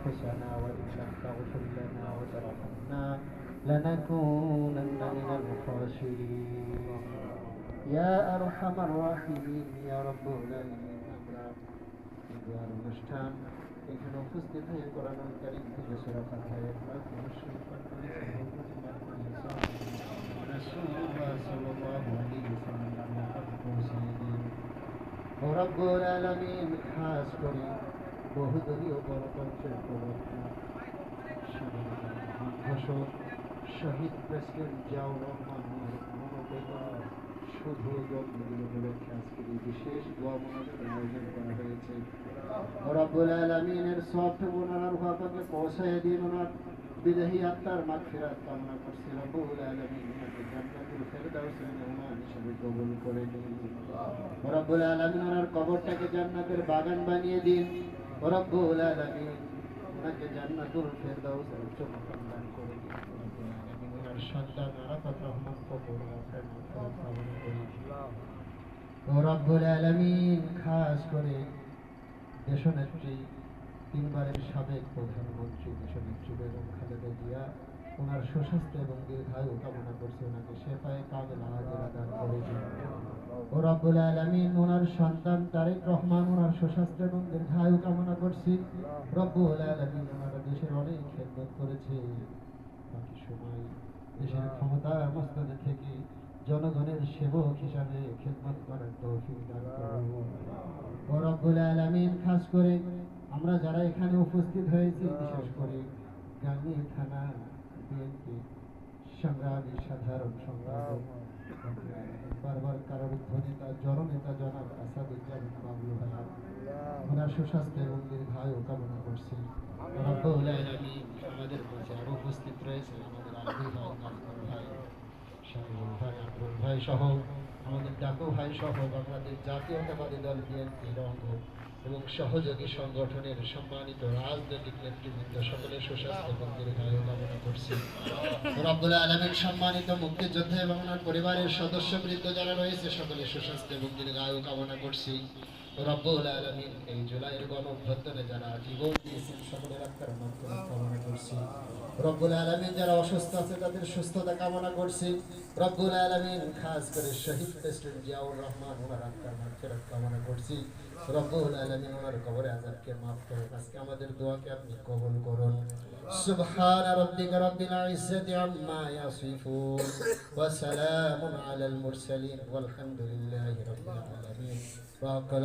أنفسنا وإن لم تغفر لنا وترحمنا لنكونن من الخاسرين يا أرحم الراحمين يا رب العالمين আমরা ঈদের অনুষ্ঠান এখানে উপস্থিত হয়ে কোরআন কারিম থেকে সুরা ফাতিহার পাঠ অবশ্যই পাঠ করেছি বহুবার করেছি রাসূলুল্লাহ সাল্লাল্লাহু আলাইহি ওয়াসাল্লাম মক্কা পৌঁছে দিন ও রব্বুল আলামিন খাস করে বহুদলীয় গণতন্ত্রের শহীদ প্রেসিডেন্ট জিয়াউর বিশেষ আয়োজন করা হয়েছে। পৌঁছায় দিন ওনার বিদেহী আত্মার মাগফিরাত কামনা করছি। রব্বুল আলামিন করে নিন। রব্বুল আলামিন ওনার কবরটাকে জান্নাতের বাগান বানিয়ে দিন। রব্বুল আলামিন ওনাকে জান্নাতুল ফেরদাউসের উচ্চ মাকাম দান করে ওনার সন্তান আরাফাত রহমান কবুল ও রব্বুল আলামিন খাস করে দেশনেত্রী তিনবারের সাবেক প্রধানমন্ত্রী দেশনেত্রী বেগম খালেদা জিয়া ওনার সুস্বাস্থ্য এবং দীর্ঘায়ু কামনা করছে ওনাকে শেফায়ে কামেল হাজরা দান। করে ও রব্বুল আলামিন ওনার সন্তান তারেক রহমান ওনার সুস্বাস্থ্য এবং দীর্ঘায়ু কামনা করছি। রব্বুল আলামিন ওনারা দেশের অনেক খেদমত করেছে। বাকি সময় দেশের ক্ষমতা মস্তদে থেকে জনগণের সেবক হিসাবে খেদমত করার তৌফিক দান করুন। ও রব্বুল আলামিন খাস করে আমরা যারা এখানে উপস্থিত হয়েছি বিশেষ করে গাঙ্গী থানা বিএনপি সংগ্রামী সাধারণ সংগ্রামক বারবার জননেতা জনাব আসাদুজ্জামান বাবলু ভাই ওনার সুস্বাস্থ্য এবং দীর্ঘায়ু কামনা করছি। রব্বুল আলামিন আমাদের মাঝে আরও উপস্থিত রয়েছে আমাদের আব্দুল ভাই নাজমুল ভাই আকবর ভাই সহ আমাদের ডাকু ভাই সহ বাংলাদেশ জাতীয়তাবাদী দল বিএনপির অঙ্গ এবং সহযোগী সংগঠনের সম্মানিত রাজনৈতিক নেতৃবৃন্দ সকলে সুস্বাস্থ্য বন্ধুর দীর্ঘায়ু কামনা করছি। রব্দুল আলমের সম্মানিত মুক্তিযোদ্ধা এবং ওনার পরিবারের সদস্যবৃন্দ যারা রয়েছে সকলে সুস্বাস্থ্য এবং দীর্ঘায়ু কামনা করছি। রব্বুল আলমিন এই জুলাইয়ের গণ অভ্যর্থনে যারা জীবন দিয়েছেন সকলের আত্মার মাধ্যমে কামনা করছি রব্বুল আলমিন যারা অসুস্থ আছে তাদের সুস্থতা কামনা করছি রব্বুল আলমিন খাস করে শহীদ প্রেসিডেন্ট জিয়াউর রহমান ওনার আত্মার মাগফিরাত কামনা করছি রব্বুল আলমিন ওনার কবরে আজাবকে মাফ করুন আজকে আমাদের দোয়াকে আপনি কবুল করুন سبحان ربك رب العزة عما يصفون وسلام على المرسلين والحمد لله رب العالمين وقل